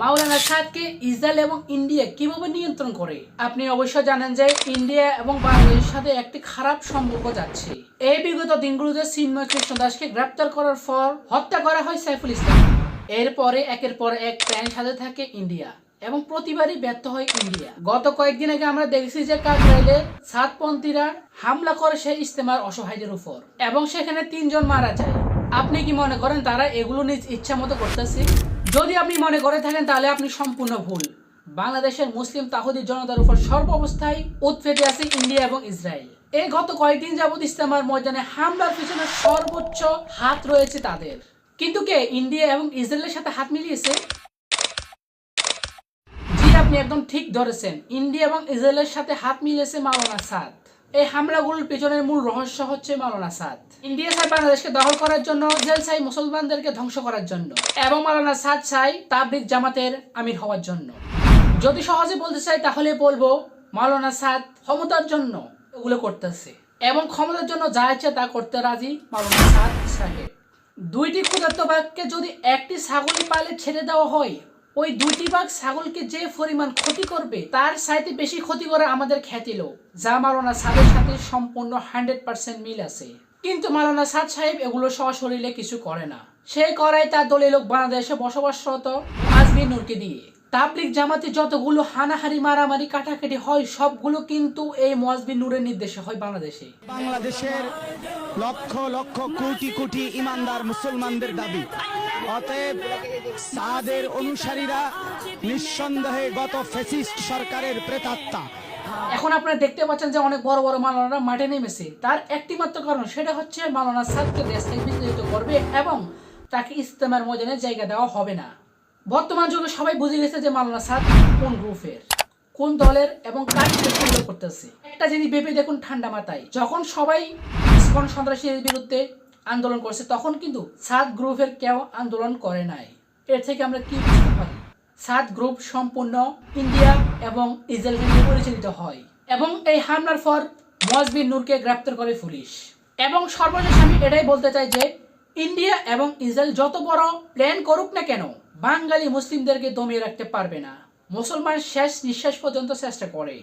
মাওলানা সাদকে Israel এবং India কীভাবে নিয়ন্ত্রণ করে? আপনি অবশ্যই জানেন যে ইন্ডিয়া এবং বাংলাদেশের সাথে একটি খারাপ সম্পর্ক যাচ্ছে। এই বিগত দিনগুলোতে চিন্ময় কৃষ্ণ দাসকে গ্রেপ্তার করার পর হত্যা করা হয় সাইফুল ইসলাম। এরপরে একের পর এক প্ল্যান সাথে থাকে ইন্ডিয়া এবং প্রতিবারই ব্যর্থ হয় ইন্ডিয়া। গত কয়েকদিন আগে আমরা দেখেছি যে কাকরাইলে সাতপন্থীরা হামলা করে সেই ইস্তেমার অসহায়দের উপর এবং সেখানে তিনজন মারা যায়। আপনি কি মনে করেন তারা এগুলো নিজ ইচ্ছা মতো করতেছে? যদি আপনি মনে করে থাকেন, তাহলে আপনি সম্পূর্ণ ভুল। বাংলাদেশের মুসলিম তাহুদি জনতার উপর সর্বাবস্থায় উৎপেতে আছে ইন্ডিয়া এবং ইসরায়েল। এই গত কয়েকদিন যাবৎ ইস্তেমার ময়দানে হামলার পিছনে সর্বোচ্চ হাত রয়েছে তাদের। কিন্তু কে? ইন্ডিয়া এবং ইসরায়েলের সাথে হাত মিলিয়েছে? জি, আপনি একদম ঠিক ধরেছেন। ইন্ডিয়া এবং ইসরায়েলের সাথে হাত মিলিয়েছে মাওলানা সাদ। এই হামলাগুলোর পিছনের মূল রহস্য হচ্ছে মাওলানা সাদ। ইন্ডিয়া চাই বাংলাদেশকে দখল করার জন্য জেল চাই মুসলমানদেরকে ধ্বংস করার জন্য এবং মাওলানা সাদ চাই তাবলিগ জামাতের আমির হওয়ার জন্য। যদি সহজে বলতে চাই, তাহলে বলব মাওলানা সাদ ক্ষমতার জন্য এগুলো করতেছে এবং ক্ষমতার জন্য যা ইচ্ছে তা করতে রাজি মাওলানা সাদ সাহেব। দুইটি ক্ষুধার্ত বাঘকে যদি একটি ছাগলই পালে ছেড়ে দেওয়া হয় ওই দুটি বাঘ ছাগলকে যে পরিমাণ ক্ষতি করবে, তার সাইতে বেশি ক্ষতি করে আমাদের খ্যাতি লোক। যা মালানা সাদের সাথে সম্পূর্ণ হান্ড্রেড পার্সেন্ট মিল আছে। কিন্তু মালানা সাদ সাহেব এগুলো সশরীরে কিছু করে না। সে করায় তার দলীয় লোক বাংলাদেশে বসবাসরত আজমি নূরকে দিয়ে। তাবলিক জামাতে যতগুলো হানাহারি মারামারি কাটাকাটি হয়, সবগুলো কিন্তু এই মজবি নূরের নির্দেশে হয় বাংলাদেশে। বাংলাদেশের লক্ষ লক্ষ কোটি কোটি ইমানদার মুসলমানদের দাবি। অতএব সাদের অনুসারীরা নিঃসন্দেহে গত ফেসিস্ট সরকারের প্রেতাত্মা। এখন আপনারা দেখতে পাচ্ছেন যে অনেক বড় বড় মালানারা মাঠে নেমেছে। তার একটি মাত্র কারণ, সেটা হচ্ছে মালানা সাদকে দেশ থেকে বিতাড়িত করবে এবং তাকে ইস্তেমার ময়দানে জায়গা দেওয়া হবে না। বর্তমান যুগে সবাই বুঝে গেছে যে মালানা সাদ কোন গ্রুপের, কোন দলের এবং কার করতেছে। একটা জিনিস ভেবে দেখুন ঠান্ডা মাথায়, যখন সবাই ইসকন সন্ত্রাসীদের বিরুদ্ধে আন্দোলন করছে, তখন কিন্তু সাত গ্রুপের কেউ আন্দোলন করে নাই। এর থেকে আমরা কি বুঝতে পারি? সাত গ্রুপ সম্পূর্ণ ইন্ডিয়া এবং ইসরায়েল পরিচালিত হয় এবং এই হামলার পর মজবির নূরকে গ্রেপ্তার করে পুলিশ। এবং সর্বশেষ আমি এটাই বলতে চাই যে, ইন্ডিয়া এবং ইসরায়েল যত বড় প্ল্যান করুক না কেন, বাঙালি মুসলিমদেরকে দমিয়ে রাখতে পারবে না। মুসলমান শেষ নিঃশ্বাস পর্যন্ত চেষ্টা করে।